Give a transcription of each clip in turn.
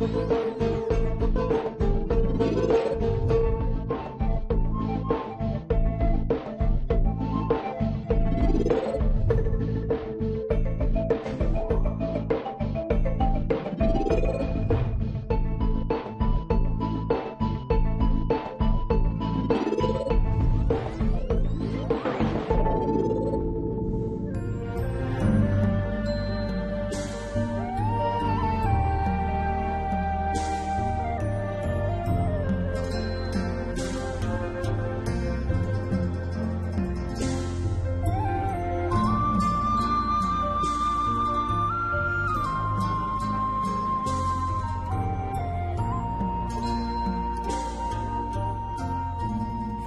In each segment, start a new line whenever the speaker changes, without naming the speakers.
thank you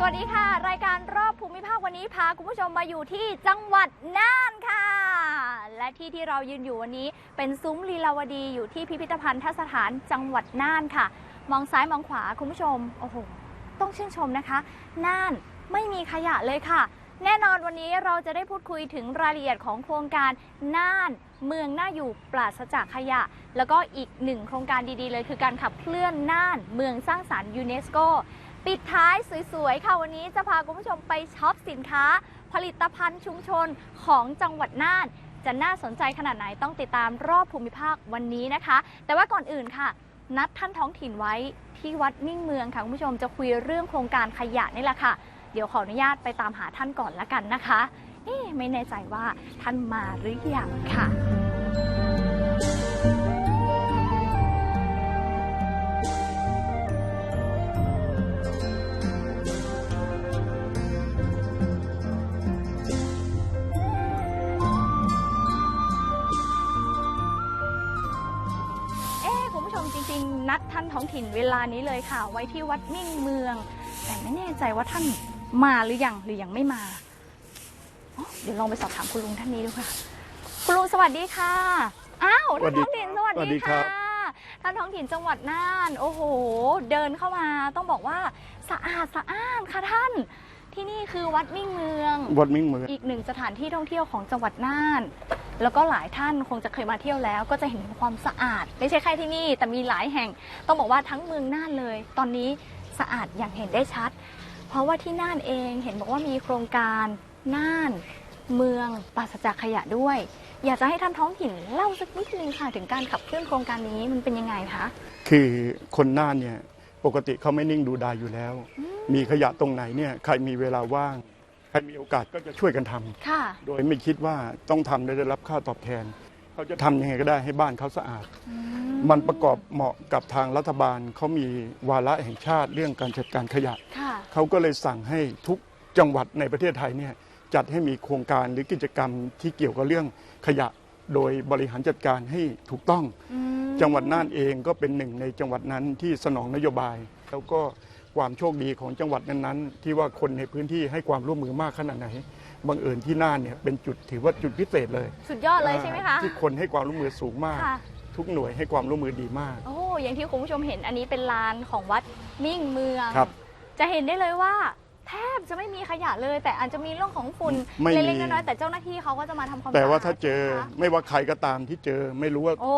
วัสดีค่ะ รายการรอบภูมิภาควันนี้พาคุณผู้ชมมาอยู่ที่จังหวัดน่านค่ะ และที่ที่เรายืนอยู่วันนี้เป็นซุ้มลีลาวดีอยู่ที่พิพิธภัณฑสถานจังหวัดน่านค่ะ มองซ้ายมองขวาคุณผู้ชมโอ้โหต้องชื่นชมนะคะน่านไม่มีขยะเลยค่ะ แน่นอนวันนี้เราจะได้พูดคุยถึงรายละเอียดของโครงการน่าน เมืองน่าอยู่ปราศจากขยะ แล้วก็อีกหนึ่งโครงการดีๆเลย คือการขับเคลื่อนน่าน เมืองสร้างสารรค์ยูเนสโก ปิดท้ายสวยๆ ค่ะวันนี้จะพาคุณผู้ชมไปช็อปสินค้า ผลิตภัณฑ์ชุมชนของจังหวัดน่าน จะน่าสนใจขนาดไหนต้องติดตามรอบภูมิภาควันนี้นะคะ แต่ว่าก่อนอื่นค่ะ นัดท่านท้องถิ่นไว้ที่วัดมิ่งเมืองค่ะคุณผู้ชมจะคุยเรื่องโครงการขยะนี่แหละค่ะ เดี๋ยวขออนุญาตไปตามหาท่านก่อนละกันนะคะเอ๊ะไม่แน่ใจว่าท่านมาหรือยังค่ะ ถิ่นเวลานี้เลยค่ะ ไว้ที่วัดมิ่งเมือง แต่ไม่แน่ใจว่าท่านมาหรือยังหรือยังไม่มาอ๋อเดี๋ยวลองไปสอบถามคุณลุงท่านนี้ดูค่ะ คุณลุงสวัสดีค่ะ อ้าวท่านท้องถิ่นสวัส
สวัสดี
ดี
ครั
ค่ะ
บ
ท่านท้องถิ่นจังหวัดน่าน โอ้โห เดินเข้ามาต้องบอกว่าสะอาดสะอ้านค่ะท่านที่นี่คือวัดมิ่งเมือง
วัดมิ่งเมือง
อีกหนึ่งสถานที่ท่องเที่ยวของจังหวัดน่าน แล้วก็หลายท่านคงจะเคยมาเที่ยวแล้ว ก็จะเห็นถึงความสะอาด ไม่ใช่แค่ที่นี่ แต่มีหลายแห่ง ต้องบอกว่าทั้งเมืองน่านเลย ตอนนี้สะอาดอย่างเห็นได้ชัด เพราะว่าที่น่านเองเห็นบอกว่ามีโครงการน่านเมืองปราศจากขยะด้วย อยากจะให้ท่านท้องถิ่นเล่าสักนิดนึงค่ะถึงการขับเคลื่อนโครงการนี้มันเป็นยังไงคะ
คือคนน่านเนี่ยปกติเขาไม่นิ่งดูดายอยู่แล้ว มีขยะตรงไหนเนี่ยใครมีเวลาว่าง ครมีโอกาสก็จะช่วยกันทำ
ค่ะ
โดยไม่คิดว่าต้องทำและได้รับค่าตอบแทน เขาจะทำยังไงก็ได้ให้บ้านเขาสะอาด
อื
มันประกอบเหมาะกับทางรัฐบาลเขามีวาระแห่งชาติเรื่องการจัดการขยะ
ค่ะ
เขาก็เลยสั่งให้ทุกจังหวัดในประเทศไทยเนี่ยจัดให้มีโครงการหรือกิจกรรมที่เกี่ยวกับเรื่องขยะ โดยบริหารจัดการให้ถูกต้อง
อืม
จังหวัดน่านเองก็เป็นหนึ่งในจังหวัดนั้นที่สนองนโยบาย แล้วก็ ความโชคดีของจังหวัดนั้นๆ ที่ว่าคนในพื้นที่ให้ความร่วมมือมากขนาดไหนบังเอิญที่น่านเนี่ยเป็นจุดถือว่าจุดพิเศษเลย
สุดยอดเลยใช่ไหมคะ
ที่คนให้ความร่วมมือสูงมาก
ค่ะ
ทุกหน่วยให้ความร่วมมือดีมาก
โอ้อย่างที่คุณผู้ชมเห็นอันนี้เป็นลานของวัดมิ่งเมือง
ครับ
จะเห็นได้เลยว่า แทบจะไม่มีขยะเลย แต่อาจจะมีเรื่องของฝุ่น
ไม่มี
เล็กๆน้อยๆแต่เจ้าหน้าที่เขาก็จะมาทำความ
แต่ว่า
สะอด
ถ้าเจอ
ใช่ไหมคะ
ไม่ว่าใครก็ตามที่เจอไม่รู้ว่า
โอ้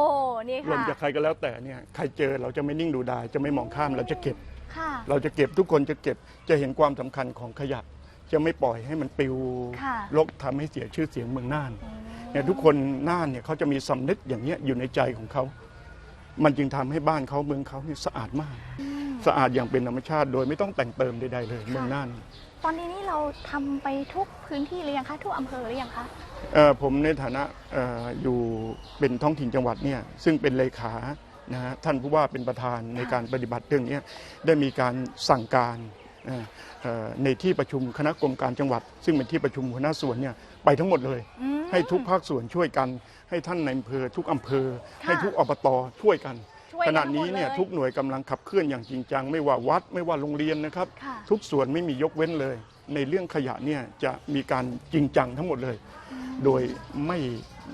นี่
หล่น
ค่ะ
จากใครก็แล้วแต่เนี่ยใครเจอเราจะไม่นิ่งดูดายจะไม่มองข้ามเราจะเก็บ
ค่ะ
เราจะเก็บทุกคนจะเก็บจะเห็นความสำคัญของขยะจะไม่ปล่อยให้มันปลิว
ค่ะ
รกทำให้เสียชื่อเสียงเมืองน่าน
อืม
เนี่ยทุกคนน่านเนี่ยเขาจะมีสำนึกอย่างเนี้ยอยู่ในใจของเขา มันจึงทำให้บ้านเขาเมืองเขาเนี่ยสะอาดมาก
อืม
สะอาดอย่างเป็นธรรมชาติ โดยไม่ต้องแต่งเติมใดๆเลย
ค่ะ
เมืองน่าน
ตอนนี้นี่เราทำไปทุกพื้นที่หรือยังคะทุกอำเภอหรือยังคะ
เอ่อผมในฐานะเอ่ออยู่เป็นท้องถิ่นจังหวัดเนี่ยซึ่งเป็นเลขา นะฮะท่านผู้ว่าเป็นประธานในการปฏิบัติเรื่องเนี้ยได้มีการสั่งการเอ่อเอ่อในที่ประชุมคณะกรรมการจังหวัด ซึ่งเป็นที่ประชุมหัวหน้าส่วนเนี่ยไปทั้งหมดเลย
อืม
ให้ทุกภาคส่วนช่วยกัน ให้ท่านในอำเภอ ทุกอำเภอ
ค่ะ
ให้ทุกอบตช่วยกัน
ช่วย
ข
กั
ณะ
ทั้งหม
นี้
ด
เนี่ย
ล
ทุกหน่วยกำลังขับเคลื่อนอย่างจริงจัง ไม่ว่าวัดไม่ว่าโรงเรียนนะครับ
ค่ะ
ทุกส่วนไม่มียกเว้นเลย ในเรื่องขยะเนี่ยจะมีการจริงจังทั้งหมดเลย โดยไม่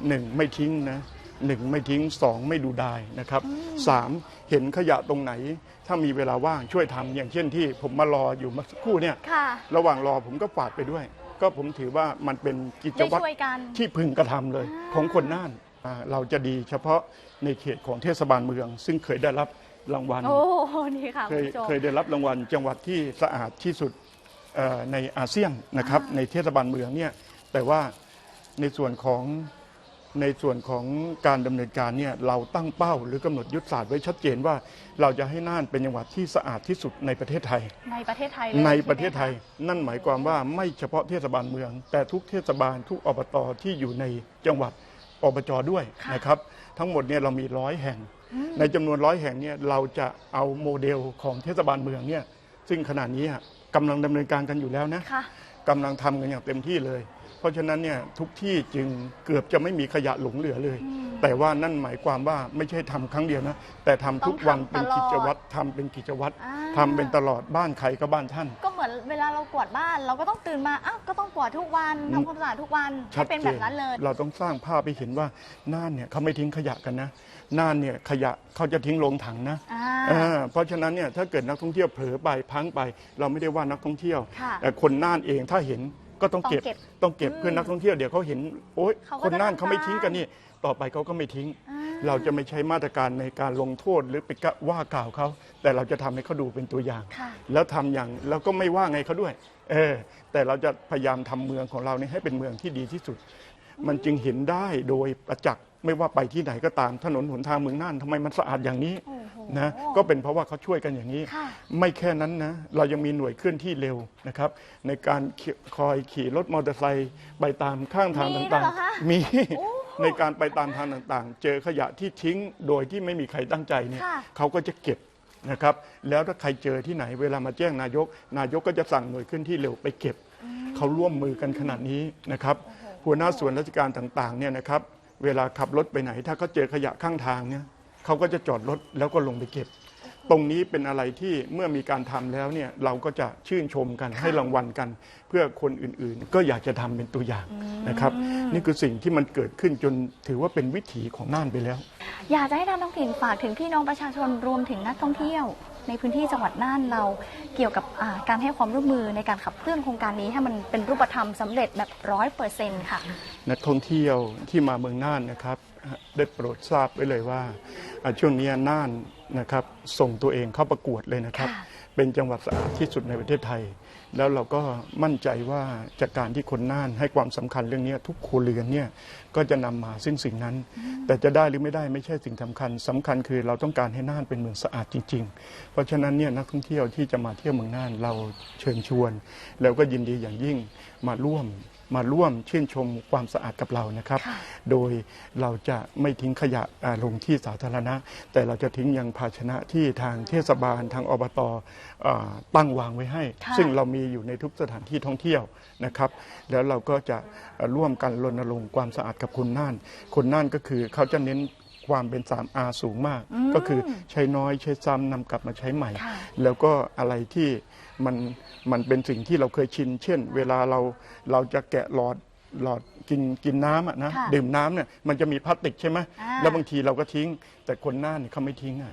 หนึ่งไม่ทิ้งนะ หนึ่งไม่ทิ้งสองไม่ดูดายนะครับ
อืม
สามเห็นขยะตรงไหน ถ้ามีเวลาว่างช่วยทำอย่างเช่นที่ผมมารออยู่เมื่อสักครู่เนี่ย
ค่ะ
ระหว่างรอผมก็ฝาดไปด้วย ก็ผมถือว่ามันเป็นกิจ
ได้
วัตร
ช่วยกัน
ที่พึงกระทำเลย
อ่า
ของคนน่านอ่าเราจะดีเฉพาะในเขตของเทศบาลเมือง ซึ่งเคยได้รับรางวัล
โอ้โหนี่ค่ะ
เค
คุณ
ย
ผู้ชม
เคยได้รับรางวัลจังหวัดที่สะอาดที่สุดเอ่อในอาเซียนนะครับ
อ่า
ในเทศบาลเมืองเนี่ยแต่ว่าในส่วนของ ในส่วนของการดำเนินการเนี่ยเราตั้งเป้าหรือกำหนดยุทธศาสตร์ไว้ชัดเจนว่า เราจะให้น่านเป็นจังหวัดที่สะอาดที่สุดในประเทศไทย
ในประเทศไทยเลย
ใน
ช่หม
ประเทศไทย นั่นหมายความว่าไม่เฉพาะเทศบาลเมือง แต่ทุกเทศบาลทุกอบตที่อยู่ในจังหวัดอบจด้วยนะครับ ทั้งหมดเนี่ยเรามีร้อยแห่ง ในจำนวนร้อยแห่งเนี่ยเราจะเอาโมเดลของเทศบาลเมืองเนี่ยซึ่งขณะนี้อะกำลังดำเนินการกันอยู่แล้วนะ
ค่ะ
กำลังทำกันอย่างเต็มที่เลย เพราะฉะนั้นเนี่ยทุกที่จึงเกือบจะไม่มีขยะหลงเหลือเลย แต่ว่านั่นหมายความว่าไม่ใช่ทำครั้งเดียวนะ แต่ทำทุกวัน
ต้องทำ
เป็นกิจ
ตลอด
วัตรทำเป็นกิจวัตร
อ่า
ทำเป็นตลอดบ้านใครก็บ้านท่าน
ก็เหมือนเวลาเรากวาดบ้าน เราก็ต้องตื่นมาอ้าวก็ต้องกวาดทุกวันทำความสะอาดทุกวันให้เป็นแบบนั้นเลย
เราต้องสร้างภาพไปเห็นว่าน่านเนี่ยเขาไม่ทิ้งขยะกันนะน่านเนี่ยขยะเขาจะทิ้งลงถังนะ
อ่า
เออเพราะฉะนั้นเนี่ยถ้าเกิดนักท่องเที่ยวเผลอไปพังไป เราไม่ได้ว่านักท่องเที่ยว
ค่ะ
แต่คนน่านเองถ้าเห็น ก็ต้องเก็บ
ต้องเก็บ
ต้องเก็บ
อืม
เพื่อนักท่องเที่ยวเดี๋ยวเขาเห็นโอ๊ย
เขาก็
คนน่าน
จะ
เขาไม่
ทำตาม
ทิ้งกันนี่ต่อไปเขาก็ไม่ทิ้ง
อ่
เราจะไม่ใช้มาตรการในการลงโทษหรือไปกะว่ากล่าวเขาแต่เราจะทำให้เขาดูเป็นตัวอย่าง
ค่ะ
แล้วทำอย่างแล้วก็ไม่ว่าไงเขาด้วย เออ แต่เราจะพยายามทำเมืองของเราเนี่ยให้เป็นเมืองที่ดีที่สุด มันจึงเห็นได้โดยประจักษ์ ไม่ว่าไปที่ไหนก็ตามถนนหนทางเมืองน่านทำไมมันสะอาดอย่างนี้
โอ้โห
นะก็เป็นเพราะว่าเขาช่วยกันอย่างนี้
ค่ะ
ไม่แค่นั้นนะเรายังมีหน่วยเคลื่อนที่เร็วนะครับ ในการขี่คอยขี่รถมอเตอร์ไซค์ไปตามข้างทาง
มีด้วย
ต่าง
เหรอคะ
ๆมี
โอ้
ในการไปตามทางต่างๆ เจอขยะที่ทิ้งโดยที่ไม่มีใครตั้งใจเนี่ย
ค่ะ
เขาก็จะเก็บนะครับ แล้วถ้าใครเจอที่ไหนเวลามาแจ้งนายก นายกก็จะสั่งหน่วยเคลื่อนที่เร็วไปเก็บ เขาร่วมมือกันขนาดนี้นะครับหัวหน้าส่วนราชการต่างๆเนี่ยนะครับ เวลาขับรถไปไหน ถ้าเขาเจอขยะข้างทางเนี่ยเขาก็จะจอดรถแล้วก็ลงไปเก็บ ตรงนี้เป็นอะไรที่เมื่อมีการทำแล้วเนี่ยเราก็จะชื่นชมกันให้รางวัลกัน เพื่อคนอื่นๆ ก็อยากจะทำเป็นตัวอย่างนะครับ นี่คือสิ่งที่มันเกิดขึ้นจนถือว่าเป็นวิถีของน่านไปแล้ว
อยากจะให้ทางท้องถิ่นฝากถึงพี่น้องประชาชนรวมถึงนักท่องเที่ยว ในพื้นที่จังหวัดน่านเราเกี่ยวกับอ่าการให้ความร่วมมือในการขับเคลื่อนโครงการนี้ ให้มันเป็นรูปธรรมสำเร็จแบบร้อยเปอร์เซ็นต์ค่ะ
นักท่องเที่ยวที่มาเมืองน่านนะครับ ได้โปรดทราบไว้เลยว่าอ่าช่วงนี้น่านนะครับส่งตัวเองเข้าประกวดเลยนะครับ
ค่ะ
เป็นจังหวัดสะอาดที่สุดในประเทศไทย แล้วเราก็มั่นใจว่าจากการที่คนน่านให้ความสำคัญเรื่องนี้ทุกครัวเรือนเนี่ยก็จะนำมาซึ่งสิ่งนั้น แต่จะได้หรือไม่ได้ไม่ใช่สิ่งสำคัญสำคัญคือเราต้องการให้น่านเป็นเมืองสะอาดจริง ๆ เพราะฉะนั้นเนี่ยนักท่องเที่ยวที่จะมาเที่ยวเมืองน่านเราเชิญชวน แล้วก็ยินดีอย่างยิ่งมาร่วม มาร่วมชื่นชมความสะอาดกับเรานะครับ
ค่ะ
โดยเราจะไม่ทิ้งขยะอ่าลงที่สาธารณะ แต่เราจะทิ้งยังภาชนะที่ทางเทศบาลทางอบตอ่าตั้งวางไว้ให้
ค่ะ
ซึ่งเรามีอยู่ในทุกสถานที่ท่องเที่ยวนะครับ แล้วเราก็จะเอ่อร่วมกันรณรงค์ความสะอาดกับคนน่าน คนน่านก็คือเขาจะเน้นความเป็น 3R สูงมาก
อืม
ก็คือใช้น้อยใช้ซ้ำนำกลับมาใช้ใหม่
ค่ะ
แล้วก็อะไรที่ มันมันเป็นสิ่งที่เราเคยชิน เช่น เวลาเราเราจะแกะหลอดหลอดกินกินน้ำอะนะ
ค่ะ
ดื่มน้ำเนี่ยมันจะมีพลาสติกใช่ไหม
อ่า
แล้วบางทีเราก็ทิ้ง แต่คนหน้าเนี่ยเขาไม่ทิ้งอะ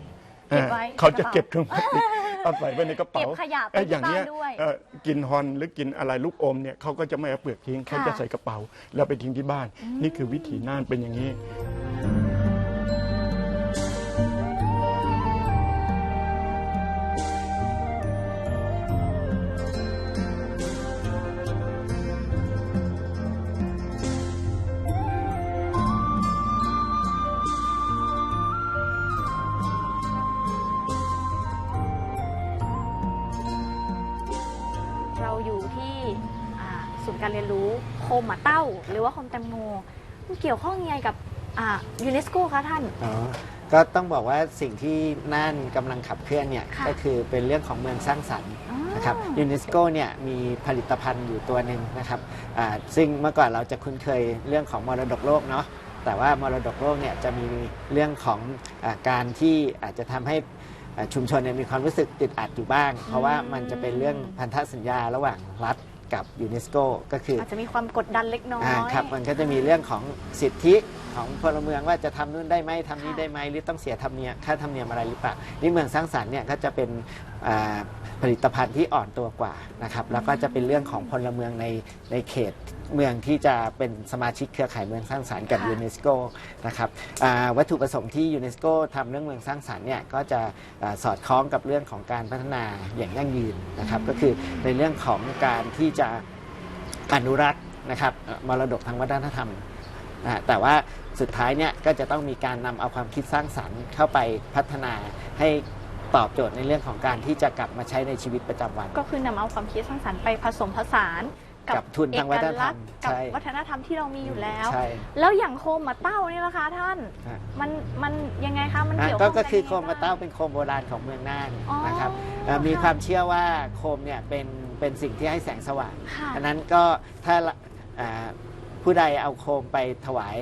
เก็บไว้
เออเขาจะ
ในกระเป๋า
เก็บถุงพลาสติกเอาใส่ไว้ในกระเป๋า
เก็บขยะไป
เอ้ย
ที่
อย่างเนี้ย
บ้านด้วย
เอ่อกินฮอนหรือกินอะไรลูกอมเนี่ยเขาก็จะไม่เอาเปลือกทิ้งเขาจะใส่กระเป๋าแล้วไปทิ้งที่บ้าน นี่คือวิถีน่านเป็นอย่างนี้
กี่ยวข้องยังไงกับยูเนสโกคะท่าน
อ๋อก็ต้องบอกว่าสิ่งที่น่านกำลังขับเคลื่อนเนี่ย
ค่ะ
ก็คือเป็นเรื่องของเมืองสร้างสรรค์
อ๋อ
นะครับยูเนสโกเนี่ยมีผลิตภัณฑ์อยู่ตัวหนึ่งนะครับอ่าซึ่งเมื่อก่อนเราจะคุ้นเคยเรื่องของมรดกโลกเนาะแต่ว่ามรดกโลกเนี่ยจะมีเรื่องของอาการที่อาจจะทำให้อ่าชุมชนเนี่ยมีความรู้สึกติดอัดอยู่บ้าง เพราะว่ามันจะเป็นเรื่องพันธสัญญาระหว่างรัฐ กับยูเนสโกก็คือ
อาจจะมีความกดดันเล็กน้อย
อ่าครับมันก็จะมีเรื่องของสิทธิ ขของพลเมืองว่าจะทำนู่นได้ไหมทำนี้ได้ไหมหรือต้องเสียธรรมเนียมค่าธรรมเนียมอะไรหรือเปล่านี่เมืองสร้างสรรค์เนี่ยก็จะเป็นอ่าผลิตภัณฑ์ที่อ่อนตัวกว่านะครับแล้วก็จะเป็นเรื่องของพลเมืองในในเขตเมืองที่จะเป็นสมาชิกเครือข่ายเมืองสร้างสรรค์กับ
ค่ะ
ยูเนสโกนะครับอ่าวัตถุประสงค์ที่ยูเนสโกทำเรื่องเมืองสร้างสรรค์เนี่ยก็จะอ่าสอดคล้องกับเรื่องของการพัฒนาอย่างยั่งยืนนะครับก็คือในเรื่องของการที่จะอนุรักษ์นะครับเอ่อมรดกทางวัฒนธรรม นะฮะแต่ว่าสุดท้ายเนี่ยก็จะต้องมีการนำเอาความคิดสร้างสรรค์เข้าไปพัฒนาให้ตอบโจทย์ในเรื่องของการที่จะกลับมาใช้ในชีวิตประจำวัน
ก็คือนำเอาความคิดสร้างสรรค์ไปผสมผสาน
กับทุนทางวัฒนธรรม
เอกลักษณ์กับ
ใช่
วัฒนธรรมที่เรามีอยู่แล้ว
ใช่
แล้วอย่างโคมมาเต้านี่ล่ะคะท่าน
ฮะ
มันมันยังไงคะมัน
อะ
เกี่ยว
ก็
ข้อง
ก็คือ
กั
โค
น
ม
ยังไง
มาเต้า
บ้ง
เป็นโคมโบราณของเมืองน่าน
อ๋อ
นะครับเอ่อมีความเชื่อว่าโคมเนี่ยเป็นเป็นสิ่งที่ให้แสงสว่าง
ค่ะ
อันนั้นก็ถ้าละอ่า ผู้ใดเอาโคมไปถวาย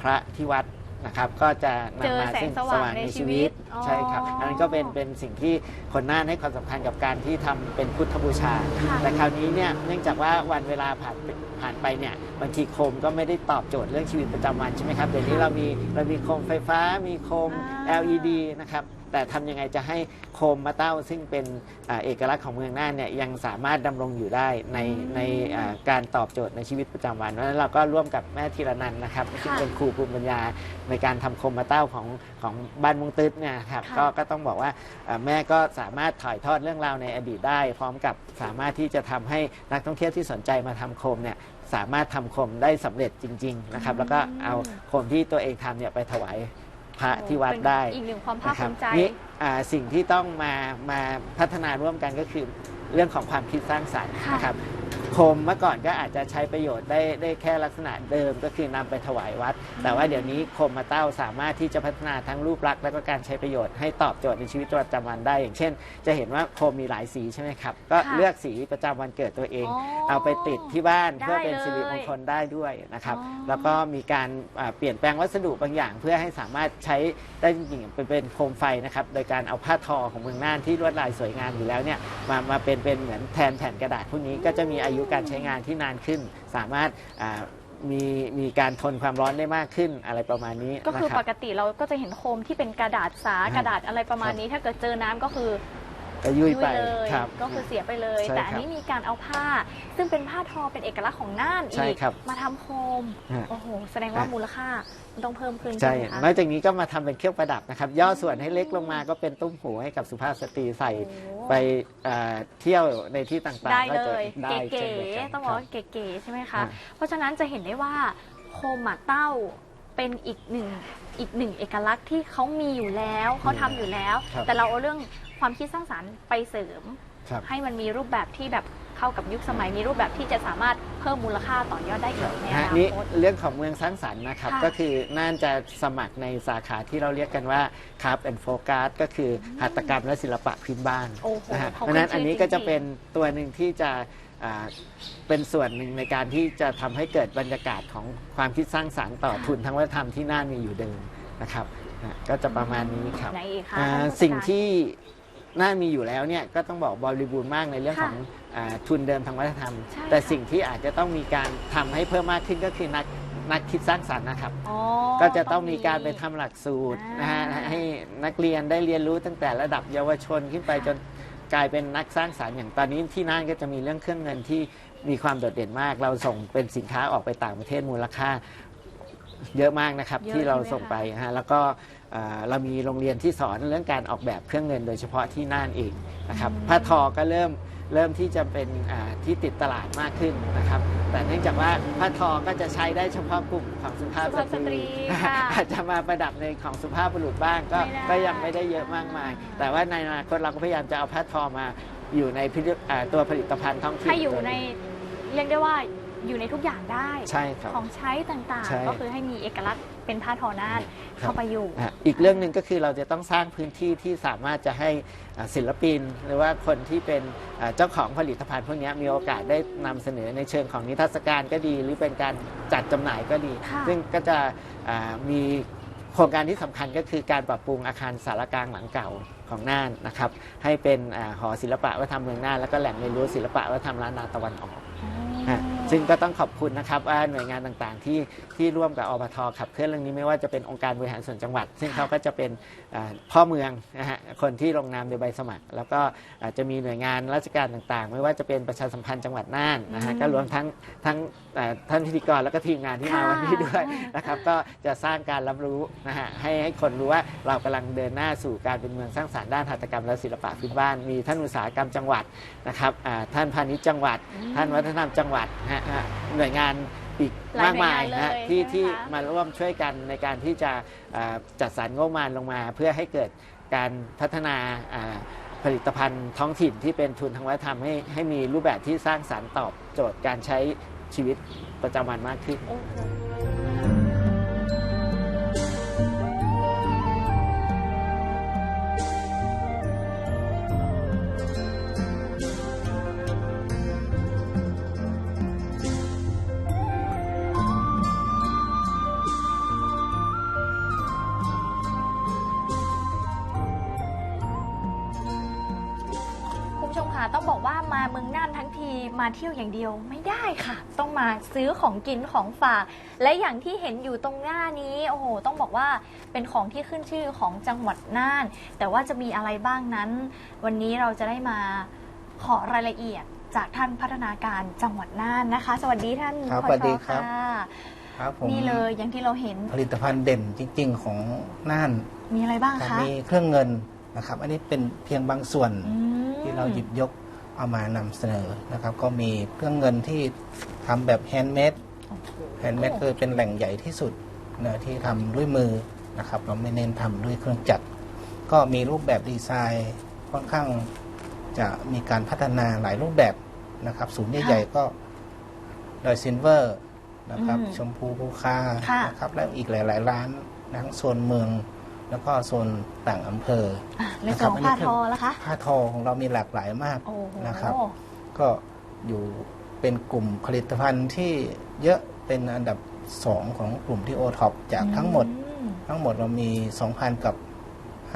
พระที่วัดนะครับ ก็จะ
เจอนำ
มา
แสง
ซึ่ง
ส
ส
ว่าง
ว่าง
ใน
ใน
ชี
ชี
วิ
วิ
ต
ต
อ๋อ
ใช่ครับ อันนั้นก็เป็นเป็นสิ่งที่คนน่านให้ความสำคัญกับการที่ทำเป็นพุทธบูชา
ค่ะ
แต่คราวนี้เนี่ยเนื่องจากว่าวันเวลาผ่านไปผ่านไปเนี่ยบางทีโคมก็ไม่ได้ตอบโจทย์เรื่องชีวิตประจำวันใช่ไหมครับเดี๋ยวนี้เรามีเรามีโคมไฟฟ้ามีโคม
อ่า
LED นะครับ แต่ทำยังไงจะให้โคมมะเต้าซึ่งเป็นอ่าเอกลักษณ์ของเมืองน่านเนี่ยยังสามารถดำรงอยู่ได้ในในอ่าการตอบโจทย์ในชีวิตประจำวันเพราะฉะนั้นเราก็ร่วมกับแม่ธีรนันท์นะครับซึ่งเป็นครูภูมิปัญญาในการทำโคมมะเต้าของของบ้านมุงตึ๊ดเนี่ยครับ
ค่ะ
ก็ก็ต้องบอกว่าอ่าแม่ก็สามารถถ่ายทอดเรื่องราวในอดีตได้ พร้อมกับสามารถที่จะทำให้นักท่องเที่ยวที่สนใจมาทำโคมเนี่ยสามารถทำโคมได้สำเร็จจริง ๆ นะครับ แล้วก็เอาโคมที่ตัวเองทำเนี่ยไปถวาย พระที่วัดได้
เป็นอีกหนึ่งความภาค
นะค
ภู
รับ
มิใจ
นี่อ่าสิ่งที่ต้องมามาพัฒนาร่วมกันก็คือเรื่องของความคิดสร้างสรรค์
ค่ะ
นะครับโคมเมื่อก่อนก็อาจจะใช้ประโยชน์ได้ได้แค่ลักษณะเดิมก็คือนำไปถวายวัด แต่ว่าเดี๋ยวนี้โคมมาเต้าสามารถที่จะพัฒนาทั้งรูปลักษณ์และก็การใช้ประโยชน์ให้ตอบโจทย์ในชีวิตประจำวันได้ อย่างเช่น จะเห็นว่าโคมมีหลายสีใช่ไหมครับ ก็
ค่ะ
เลือกสีประจำวันเกิดตัวเอง
อ๋อ
เอาไปติดที่บ้าน
ได้
เพื่อเป็นสิริมงคลได้ด้วยนะครับ แล้วก็มีการอ่าเปลี่ยนแปลงวัสดุบางอย่าง เพื่อให้สามารถใช้ได้จริงๆเป็นเป็นโคมไฟนะครับ โดยการเอาผ้าทอของเมืองน่านที่ลวดลายสวยงามอยู่แล้วเนี่ยมามาเป็นเป็นเหมือนแทนแผ่นกระดาษพวกนี้ก็จะมีอายุการใช้งานที่นานขึ้น สามารถอ่ามีมีการทนความร้อนได้มากขึ้นอะไรประมาณนี้
ก็คือ
นะค
ป
รับ
กติเราก็จะเห็นโคมที่เป็นกระดาษสา
อ่าก
ระดาษอะไรประมาณนี้ ถ้าเกิดเจอน้ำก็คือ
ก็ยุ่ยไป
เลย
ครับ
ก็คือเสียไปเลย
ใช่
แต่อัน
ครับ
นี้มีการเอาผ้า ซึ่งเป็นผ้าทอเป็นเอกลักษณ์ของน่าน
ใช่
อีก
ครับ
มาทำโคม
ฮะ
โอ้โหแสดงว่า
ฮะ
มูลค่ามันต้องเพิ่มขึ้น
ใช่
ไหมคะ
นอกจากนี้ก็มาทำเป็นเครื่องประดับนะครับ ย่อส่วนให้เล็กลงมาก็เป็นตุ้มหูให้กับสุภาพสตรีใส่
โอ้
ไปเอ่อเที่ยวในที่ต่าง
ได้
ๆก็
เล
จะ
ย
ได้
เก๋
เช่นเดียวกัน
ๆต้องบอก
ครับ
ว่าเก๋ๆใช่ไหมคะ
ฮะ
เพราะฉะนั้นจะเห็นได้ว่าโคมหมาเต้าเป็นอีกหนึ่งอีกหนึ่งเอกลักษณ์ที่เขามีอยู่แล้วเขาทำอยู่แล้ว
ครับ
แต่เราเอาเรื่อง ความคิดสร้างสรรค์ไปเสริม
ครับ
ให้มันมีรูปแบบที่แบบเข้ากับยุคสมัย มีรูปแบบที่จะสามารถเพิ่มมูลค่าต่อยอดได้อีกในอ
ฮะ
นา
นี่
คต
เรื่องของเมืองสร้างสรรค์นะครับ
ค่ะ
ก็คือน่านจะสมัครในสาขาที่เราเรียกกันว่าคราฟแอนด์โฟกัสก็คือหัตถกรรมและศิลปะพื้นบ้าน
โอ้โห
นะฮะ
เขา
เพราะฉะนั้น
ขึ้นชื่อ
อันนี้ก็จะ
จริงๆ
เป็นตัวหนึ่งที่จะอ่าเป็นส่วนหนึ่งในการที่จะทำให้เกิดบรรยากาศของความคิดสร้างสรรค์ต่อทุนทางวัฒนธรรมที่น่านมีอยู่เดิมนะครับนะก็จะประมาณนี้ครับ
ไหนอีกคะ
อ่า
ท่านผู้จัดการ
สิ่งที่ น่ามีอยู่แล้วเนี่ยก็ต้องบอกบริบูรณ์มากในเรื่อง
ค่ะ
ของอาทุนเดิมทางวัฒนธรรม
ใช่
แต่
ค่ะ
สิ่งที่อาจจะต้องมีการทำให้เพิ่มมากขึ้นก็คือนักนักคิดสร้างสรรค์นะครับ
อ๋อ
ก็จะต้องมีการไปทำหลักสูตร
อ่าน
นะฮะให้นักเรียนได้เรียนรู้ตั้งแต่ระดับเยาวชนขึ้นไปจนกลายเป็นนักสร้างสรรค์อย่างตอนนี้ที่น่านก็จะมีเรื่องเครื่องเงินที่มีความโดดเด่นมาก เราส่งเป็นสินค้าออกไปต่างประเทศมูลค่า เยอะมากนะครับ
เยอะ
ที่เรา
ใช่ไหม
ส่ง
คะ
ไปฮะแล้วก็เอ่อเรามีโรงเรียนที่สอนเรื่องการออกแบบเครื่องเงินโดยเฉพาะที่น่านเองนะครับผ้าทอก็เริ่มเริ่มที่จะเป็นอ่าที่ติดตลาดมากขึ้นนะครับ แต่เนื่องจากว่าผ้าทอก็จะใช้ได้เฉพาะกลุ่มของสุภาพ
สุ
ส
ภาพส
ต
ต
รี
รีค่ะ
อาจจะมาประดับในของสุภาพบุรุษบ้างก็
ไม่ได้
ก็ยังไม่ได้เยอะมากมาย แต่ว่าในอนาคตเราก็พยายามจะเอาผ้าทอมาอยู่ในพิพิธอ่าตัวผลิตภัณฑ์ท้องถิ่น
ให้อยู่ในเรียกได้ว่า อยู่ในทุกอย่างได้
ใช่ครับ
ของใช้ต่าง
ใช่
ๆ ก็คือให้มีเอกลักษณ์เป็นผ้าทอน่าน
ครับ
เข้าไปอยู่
อะอีกเรื่องหนึ่งก็คือเราจะต้องสร้างพื้นที่ที่สามารถจะให้อ่าศิลปิน หรือว่าคนที่เป็นอ่าเจ้าของผลิตภัณฑ์พวกนี้มีโอกาสได้นำเสนอในเชิงของนิทรรศการก็ดี หรือเป็นการจัดจำหน่ายก็ดี
ค่ะ
ซึ่งก็จะอ่ามีโครงการที่สำคัญก็คือการปรับปรุงอาคารสารกลางหลังเก่าของน่านนะครับให้เป็นอาหอศิลปะวัฒนธรรมเมืองน่านแล้วก็แหล่งเรียนรู้ศิลปะวัฒนธรรมล้านนาตะวันออก ฮะ ซึ่งก็ต้องขอบคุณนะครับว่าหน่วยงานต่างๆ ที่ที่ร่วมกับอบทขับเคลื่อนเรื่องนี้ไม่ว่าจะเป็นองค์การบริหารส่วนจังหวัด ซึ่งเขาก็จะเป็นอ่าพ่อเมืองนะฮะคนที่ลงนามในใบสมัคร แล้วก็อาจจะมีหน่วยงานราชการต่างๆ ไม่ว่าจะเป็นประชาสัมพันธ์จังหวัดน่านนะฮะ
อืม
ก็รวมทั้งทั้งเอ่อท่านพิธีกรแล้วก็ทีมงานที่มา
ค่ะ
วันนี้ด้วยนะครับก็จะสร้างการรับรู้นะฮะให้ให้คนรู้ว่าเรากำลังเดินหน้าสู่การเป็นเมืองสร้างสรรค์ด้านหัตถกรรมและศิลปะพื้นบ้าน มีท่านอุตสาหกรรมจังหวัดนะครับอ่าท่านพาณิชย์จังหวัด ท่านวัฒนธรรมจังหวัดนะฮะอ่าหน่วยงานอีก
หลาย
มากมาย
หน่วยงาน
นะฮะ
เลย
ที่
ใช่ไหม
ที่
คะ
มาร่วมช่วยกันในการที่จะอ่าจัดสรรงบประมาณลงมา เพื่อให้เกิดการพัฒนาอ่าผลิตภัณฑ์ท้องถิ่นที่เป็นทุนทางวัฒนธรรมให้ให้มีรูปแบบที่สร้างสรรค์ตอบโจทย์การใช้ชีวิตประจำวันมากขึ้น
โอ้โห มาเที่ยวอย่างเดียวไม่ได้ค่ะ ต้องมาซื้อของกินของฝาก และอย่างที่เห็นอยู่ตรงหน้านี้โอ้โหต้องบอกว่าเป็นของที่ขึ้นชื่อของจังหวัดน่าน แต่ว่าจะมีอะไรบ้างนั้น วันนี้เราจะได้มาขอรายละเอียดจากท่านพัฒนาการจังหวัดน่านนะคะ สวัสดีท่าน
ครับ
ผ
สวัสดีครับ
ค่ะ
ครับผม
นี่เลยอย่างที่เราเห็น
ผลิตภัณฑ์เด่นจริง ๆ ของน่าน
มีอะไรบ้าง
ครับ
คะ
มีเครื่องเงินนะครับ อันนี้เป็นเพียงบางส่วน
อืม
ที่เราหยิบยก เอามานำเสนอนะครับ ก็มีเครื่องเงินที่ทำแบบแฮนด์เมด
โอ้โห
แฮนด์เมดคือเป็นแหล่งใหญ่ที่สุดนะที่ทำด้วยมือนะครับ เราไม่เน้นทำด้วยเครื่องจักรก็มีรูปแบบดีไซน์ค่อนข้างจะมีการพัฒนาหลายรูปแบบนะครับศูนย์ใหญ่ๆก็ดอยซินเวอร์นะครับ
อืม
ชมพูภูคา
ค่ะ
นะครับ แล้วอีกหลายๆร้านทั้งโซนเมือง แล้วก็โซนต่างอำเภอ
อะในส่วนของผ้าทอแล้วคะ
ผ้าทอของเรามีหลากหลายมาก
โอ้โห
นะครับ ก็อยู่เป็นกลุ่มผลิตภัณฑ์ที่เยอะเป็นอันดับ 2 ของกลุ่มที่โอท็อปจากทั้งหมด
อืม
ทั้งหมดเรามี 2,000 กับ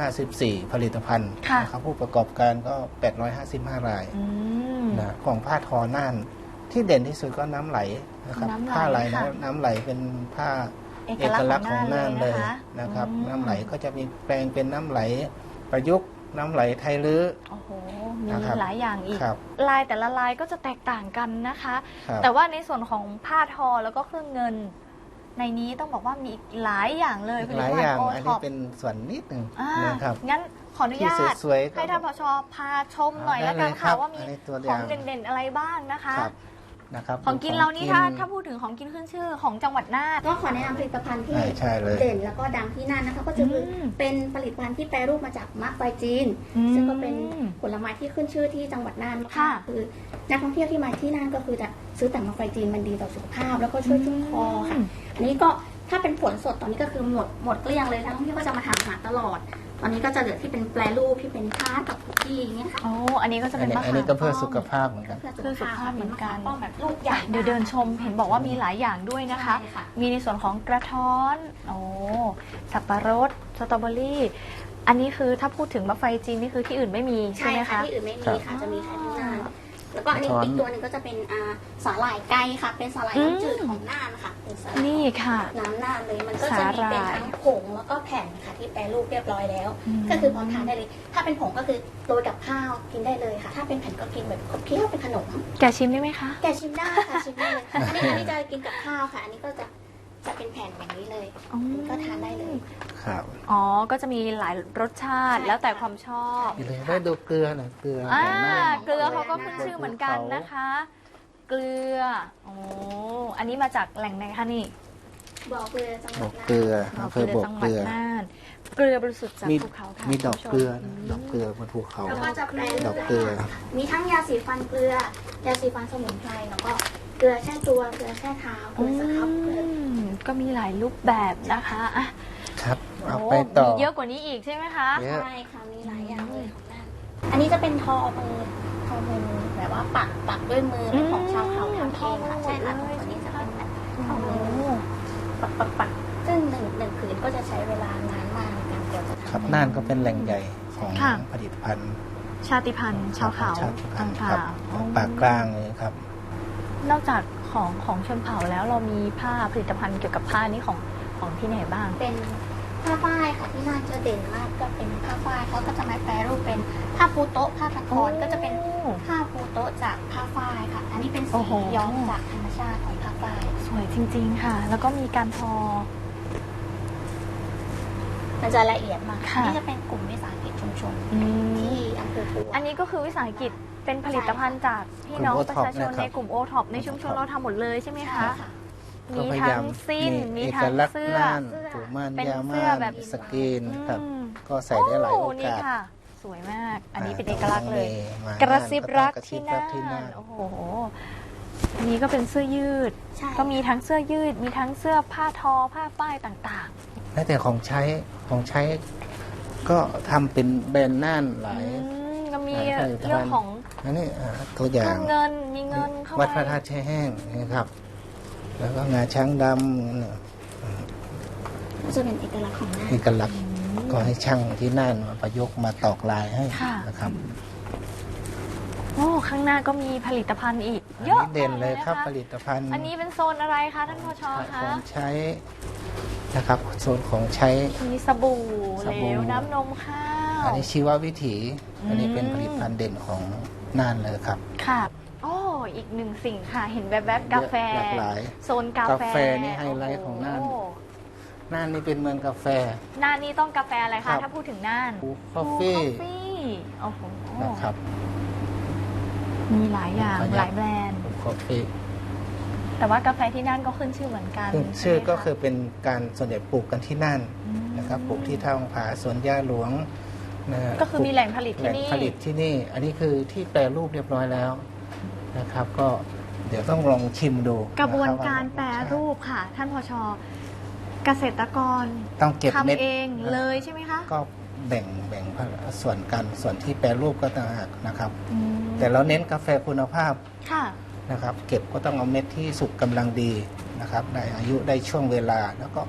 54 ผลิตภัณฑ์
ค่ะ
นะครับผู้ประกอบการก็ 855 ราย
อืม
นะของผ้าทอน่านที่เด่นที่สุดก็น้ำไหลนะครับ
น้ำไหล
ผ้าไหล
ค่ะ
นะน้ำไหลเป็นผ้า
เอก
เอก
ลั
ลั
ก
ก
ษ
ษ
ณ์
ณ์
ข
ข
อ
องง
น่า
น่านน
เล
เลยย
นะคะ
นะครับ
อืม
น้ำไหลก็จะมีแปลงเป็นน้ำไหลประยุกต์น้ำไหลไทยลื้อ
โอ้โห มี
นะครับ
หลายอย่างอีก
ครับ
ลายแต่ละลายก็จะแตกต่างกันนะคะ
ครับ
แต่ว่าในส่วนของผ้าทอแล้วก็เครื่องเงิน ในนี้ต้องบอกว่ามีอีกหลายอย่างเลย
อีกหลายอย่าง
โอ
อัน
ท็
นี้
อป
เป็นส่วนนิดหนึ่ง
อ่า
นะครับ
งั้นขออนุ
ที่
ญาต
สวยๆก็
ให้ท่านผชพาชมหน่อย
ได้
แล้วกัน
เลยครั
ค่ะ
บ
ว่ามี
อันนี้ตัว
ข
อ
อง
ย่าง
เด่นๆอะไรบ้างนะคะ
ครับ นะครับ
ของกิน
ดู
เรานี่ถ้า
กิ
ถ้าพูดถึงของกินขึ้นชื่อของจังหวัดน่าน
ก็ขอแนะนำผลิตภัณฑ์ที่
ใช่ใช่เลย
เด่นแล้วก็ดังที่นั่นนะคะก็จะคือ
ม
เป็นผลิตภัณฑ์ที่แปรรูปมาจากมะไฟจีน
อืม
ซึ่งก็เป็นผลไม้ที่ขึ้นชื่อที่จังหวัดน่านมาก
ค่ะ
คือนักท่องเที่ยวที่มาที่น่านก็คือจะซื้อแต่มะไฟจีนมันดีต่อสุขภาพ แล้วก็ช่วยชุ่มคอค่ะอันนี้ก็ถ้าเป็นผลสดตอนนี้ก็คือหมดหมดเกลี้ยงเลยนักท่องเที่ยวก็จะมาถามหาตลอด ตอนนี้ก็จะเหลือที่เป็นแปรรูปที่เป็นทาร์ตกับคุกกี้อย่างเงี้ยค่ะ
โอ้อันนี้ก็จะ
อั
เป็นน
นี้
มะ
อัน
ขาม
นี้ก็เพื่อ
ป้
สุขภาพเหมือนกัน
เพื่อ
เพื่อสุ
สุ
ข
ข
ภา
ภา
พ
พ
เหมือนกัน
ป้องแบบลูกใหญ่
เดี๋ยวเดินชมเห็นบอกว่ามีหลายอย่างด้วยนะคะ
ใช่ค่ะ
มีในส่วนของกระท้อน โอ้ สับปะรด สตรอเบอรี่ อันนี้คือถ้าพูดถึงมะไฟจีนนี่คือที่อื่นไม่มีใช่
ใช่
ไหม
ค่ะ
คะ
ที่อื่นไม่
ครั
มี
บ
ค่ะ จะมีแค่ที่น่าน แล้วก็อันนี้
ช้อน
อีกตัวหนึ่งก็จะเป็นอ่าสาหร่ายไก่ค่ะ เป็นสาหร่าย
อืม
น้ำจืดของน่านค่ะเป็นสาหร่าย
นี่ค่ะ
น้ำน่านเลยมันก็จะมีเป็น
สาหร่าย
ทั้งผงแล้วก็แผ่นค่ะที่แปรรูปเรียบร้อยแล้ว
อืม
ก็คือพร้อมทานได้เลย ถ้าเป็นผงก็คือโรยกับข้าวกินได้เลยค่ะ ถ้าเป็นแผ่นก็กินแบบขบเคี้ยวเป็นขนม
แกะชิมได้ไหมคะ
แกชิมได้ค่ะชิมได้เลยอันนี้อันนี้จะกินกับข้าวค่ะ อันนี้ก็จะจะ เป็นแผ่นอย่างนี้เลย
อืม
ก็ทานได้เลย
ครับ
อ๋อ ก็จะมีหลายรสชาติ
ใช่
แล้วแต่ความชอบ
อย่าลืมได้ดูเกลือหน่อยเกลือ
อ่า
ของน่าน
เกลือเขาก็ขึ้นชื่อเหมือนกันนะคะ เกลือโอ้อันนี้มาจากแหล่งไหนคะนี่
บอกเกลือจังห
บ
วั
อ
ด
ก
น่าน
เกลือ
อ๋อ
อำเภ
เกลื
อ
อ
บอก
จังห
เก
วัด
ลือ
น่านเกลือบริสุทธิ์จาก
มี
ภูเขาค่ะ
มีดอกเกลือ
คุณ
นะ
ผู้ชม
ดอกเกลือบนภูเขา
แล้วก็จะแปรรู
ด
ป
อกเกลือ
มีทั้งยาสีฟันเกลือ ยาสีฟันสมุนไพรแล้วก็เกลือแช่ตัวเกลือแช่เท้าเกลือสครับเกลือ
อืมก็มีหลายรูปแบบนะคะอะ
ครับเอา
โอ้
ไปต่อ
มีเยอะกว่านี้อีกใช่ไหมคะ
เยอะ
ใช่ค่ะ มีหลายอย่างเลยของนั่นอันนี้จะเป็นทอมือทอมือแบบว่าปักปักด้วยมือเป็นของชาวเขาทำเองค่ะใช่ค่ะตัวนี้จะเป็นแบบทอมือปักปักปักซึ่งหนึ่งหนึ่งผืนก็จะใช้เวลานานมากในการเกี่ยวจะทำ
ครับน่านก็เป็นแหล่งใหญ่ของ
ค่ะ
ผลิตภัณฑ์
ชาติพันธุ์ชาวเขา
ชาติพันธุ์ค
ต่า
รับ
งๆอ๋อ
ปากกลางเลยครับ
นอกจากขของของชนเผ่าแล้วเรามีผ้าผลิตภัณฑ์เกี่ยวกับผ้านี้ของของที่ไหนบ้าง
เป็นผ้าฝ้ายค่ะที่น่าจะเด่นมากก็เป็นผ้าฝ้ายเขาก็จะมาแปรรูปเป็นผ้าปูโต๊ะผ้าตะกอนก็จะเป็นผ้าปูโต๊ะจากผ้าฝ้ายค่ะ อันนี้เป็น
โอ้
สี
โห
ย้อมจากธรรมชาติของผ้าฝ้าย
สวยจริง ๆ ค่ะ แล้วก็มีการทอ
มันจะละเอียดมาก
ค่ะ
อันนี่จะเป็นกลุ่มวิสาหกิจชุมชน
อืม
ที่อำเภอปัว
อันนี้ก็คือวิสาหกิจ เป็นผลิตภัณฑ์จากพี่น้องประชาชนในกลุ่มโอท็อปในชุมชนเราทำหมดเลยใช่ไหม
ใช่
คะ
ค่ะ
มี
ก็พยา
ทั้
ยาง
สิ้น มี
เอ
ทั้
ก
ง
ลักษณ์
เสื้อ
น่านถูม่าน
เป็น
ยา
เสื้
ม่า
อนแบบ
สกรีนครับ
อืม
ก็ใส่ได้หลายโอ
นี่
กาส
ค่ะ สวยมาก อันนี้าเป็นเอกลักษณ์เลย
มาก
ระซิบรัก
ก็ต้อง
ที่
ก
น่
ระซิบรักที่น่าา
นนโอ้โห อันนี้ก็เป็นเสื้อยืด
ใช่
ก็มีทั้งเสื้อยืด มีทั้งเสื้อผ้าทอ ผ้าป้ายต่าง
แม้แต่ของใช้ของใช้ก็ทำเป็นแบรนด์น่าน
ๆ
หลาย
อืมก็มี
หลายผลิตภัณฑ์
เรื่องของ
อันนี้อ่าตัวอย่า
เครื่
ง
องเงินมีเงินเข้า
วัด
ไป
พระธาตุแช่แห้งนะครับ แล้วก็งาช้างดำเนี่ย
ก็จะเป็นเอกลักษณ์ของหน้า
เอกลักษณ์ก็ให้ช่างที่น่านมาประยุกต์มาตอกลายให้
ค่ะ
นะครับ
โอ้ข้างหน้าก็มีผลิตภัณฑ์อีก
อัน
เยอะ
นี้เด่นเลยครับ
มา
ผลิตภัณฑ์
อันนี้เป็นโซนอะไรคะท่านพช
ข
คะ
องใช้นะครับ โซนของใช้
มีสบู่
ส
เหล
บู่
วน้ำนมข้าว
อันนี้ชีววิถี
อืม
อันนี้เป็นผลิตภัณฑ์เด่นของน่านเลยครับ
ค่ะโอ้อีกหนึ่งสิ่งค่ะ เห็นแวบๆกาแฟ
หลากหลาย
โซนกาแฟ
กาแฟนี่ไฮไลท์ของน่าน
โน่า
นนี่เป็นเมืองกาแฟ
น่านนี่ต้องกาแฟอะไร
ครั
คะ
บ
ถ้าพูดถึงน่าน
บูคอฟฟี่
Blue Coffee โอ้โห
นะครับ
มีหลายอย่าง
ขออนุญาต
หลายแบรนด์
บูคอฟฟี่
แต่ว่ากาแฟที่น่านก็ขึ้นชื่อเหมือนกัน
ขึ้นชื่อ
ใไหมะ
ก็คือเป็นการส่วนใหญ่ปลูกกันที่น่าน
ม
นะครับปลูกที่ท่าองผาสวนย่าหลวง นะฮะ
ก็คือมีแหล่งผลิต
แห
ที่
ล่ง
นี่
ผลิตที่นี่ อันนี้คือที่แปรรูปเรียบร้อยแล้วนะครับ ก็เดี๋ยวต้องลองชิมดู
กระบวน
ค
การแปรรูปค่ะ ท่านพชเกษตรกร
ต้องเก็บเม็ด
ทำเองเลยใช่ไหมคะ
ก็แบ่งแบ่งส่วนกันส่วนที่แปรรูปก็ต่างหากนะครับ
อืม
แต่เราเน้นกาแฟคุณภาพ
ค่ะ
นะครับเก็บก็ต้องเอาเม็ดที่สุกกำลังดีนะครับได้อายุได้ช่วงเวลาแล้วก็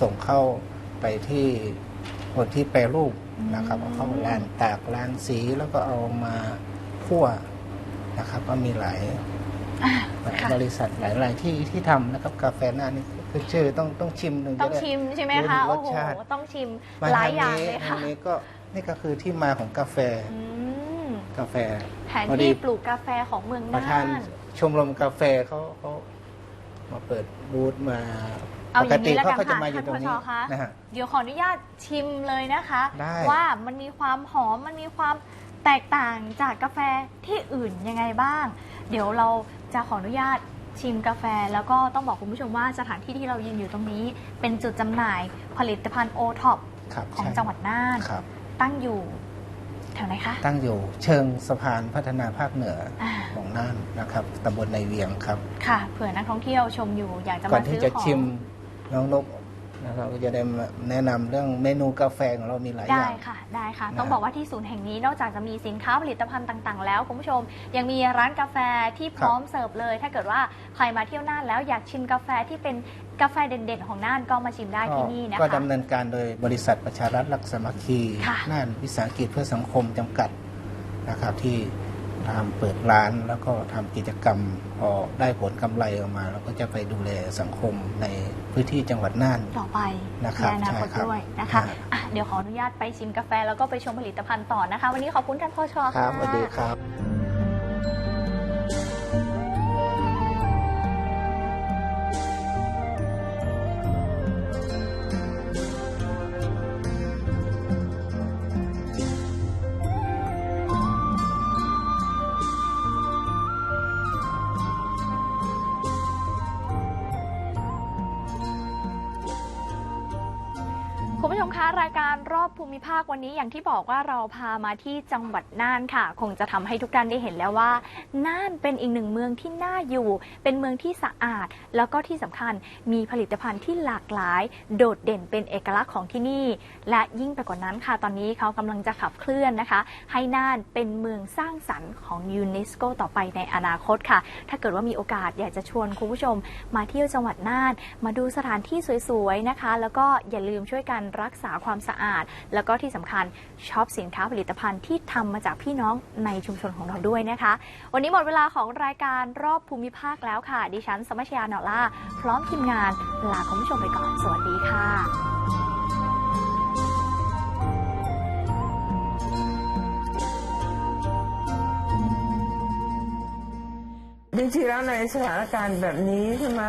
ส่งเข้าไปที่ คนที่แปรรูปนะครับ
อืม
เอาเข้าร้านตากร้านสีแล้วก็เอามาคั่วนะครับ ก็มีหลาย
อะ
หลาย
ค่ะ
บริษัทหลายรายที่ที่ทำนะครับกาแฟหน้านี่คือชื่อต้องต้องชิมหนึ่ง
ต้อง
จะได้
ชิมใช่ไหมคะ
รู้
โอ้
รส
โห
ชาติ
ต้องชิม
มา
หลาย
ท
อย่าง
นี้
เลยค่ะ
ทางนี้ก็นี่ก็คือที่มาของกาแฟ
อืม
กาแฟ
แผน
พอดี
ที่ปลูกกาแฟของเมือง
ประ
น่า
ธาน
น
ชมรมกาแฟเขาเขามาเปิดบูธมา
เอา
ป
อกย่าง
ติ
นี้แล้ว
เขา
กัน
ก็จะ
ค่ะ
มาอยู่ตรงนี้
ท่านผอคะ
นะฮะ
เดี๋ยวขออนุญาตชิมเลยนะคะ
ได้
ว่ามันมีความหอมมันมีความแตกต่างจากกาแฟที่อื่นยังไงบ้าง เดี๋ยวเราจะขออนุญาตชิมกาแฟ แล้วก็ต้องบอกคุณผู้ชมว่าสถานที่ที่เรายืนอยู่ตรงนี้ เป็นจุดจำหน่ายผลิตภัณฑ์โอท็อป
ครับ
ของ
ใช่
จังหวัดน่าน
ครับ
ตั้งอยู่แถวไหนคะ
ตั้งอยู่เชิงสะพานพัฒนาภาคเหนือ
อ่า
ของน่านนะครับตำบลในเวียงครับ
ค่ะ เผื่อนักท่องเที่ยวชมอยู่อยากจะ
ก่อ
มาน
ที่
ซื้อ
จะ
ของ
ชิม น้องนกนะครับก็จะได้มาแนะนำเรื่องเมนูกาแฟของเรามีหลายอ
ได้
ย่าง
ค่ะ ได้ค่ะ
นะ
ต้องบอกว่าที่ศูนย์แห่งนี้นอกจากจะมีสินค้าผลิตภัณฑ์ต่างๆ แล้วคุณผู้ชม ยังมีร้านกาแฟที่พร้อมเสิร์ฟเลย ถ้าเกิดว่าใครมาเที่ยวน่านแล้วอยากชิมกาแฟที่เป็นกาแฟเด่นๆ ของน่านก็มาชิมได้ที่นี่นะ
ก็
คะ
ดำเนินการโดยบริษัทประชารัฐรักสามัคคี
ค่ะ
น่านวิสาหกิจเพื่อสังคมจำกัดนะครับที่ ทำเปิดร้านแล้วก็ทำกิจกรรมพอได้ผลกำไรออกมาเราก็จะไปดูแลสังคมในพื้นที่จังหวัดน่าน
ต่อไป
นะครับ
ในอนาคต
ใช่ครับ
ด้วยนะคะ
อ่า
อะ เดี๋ยวขออนุญาตไปชิมกาแฟแล้วก็ไปชมผลิตภัณฑ์ต่อนะคะ วันนี้ขอบคุณท่านพ่อชอ
ค
ค่ะ
รับสวัสดีครับ
ภาควันนี้อย่างที่บอกว่าเราพามาที่จังหวัดน่านค่ะ คงจะทำให้ทุกท่านได้เห็นแล้วว่าน่านเป็นอีกหนึ่งเมืองที่น่าอยู่ เป็นเมืองที่สะอาด แล้วก็ที่สำคัญมีผลิตภัณฑ์ที่หลากหลาย โดดเด่นเป็นเอกลักษณ์ของที่นี่ และยิ่งไปกว่านั้นค่ะ ตอนนี้เขากำลังจะขับเคลื่อนนะคะ ให้น่านเป็นเมืองสร้างสรรค์ของยูเนสโกต่อไปในอนาคตค่ะ ถ้าเกิดว่ามีโอกาสอยากจะชวนคุณผู้ชม มาเที่ยวจังหวัดน่าน มาดูสถานที่สวยๆนะคะ แล้วก็อย่าลืมช่วยกันรักษาความสะอาด แล้วก็็ที่สำคัญชอบสินค้าผลิตภัณฑ์ที่ทำมาจากพี่น้องในชุมชนของเราด้วยนะคะ วันนี้หมดเวลาของรายการรอบภูมิภาคแล้วค่ะ ดิฉันสมัชยาหนอล่า พร้อมทีมงานลาคุณผู้ชมไปก่อน สวัสดีค่ะ
จริงๆแล้วในสถานการณ์แบบนี้ใช่ไหม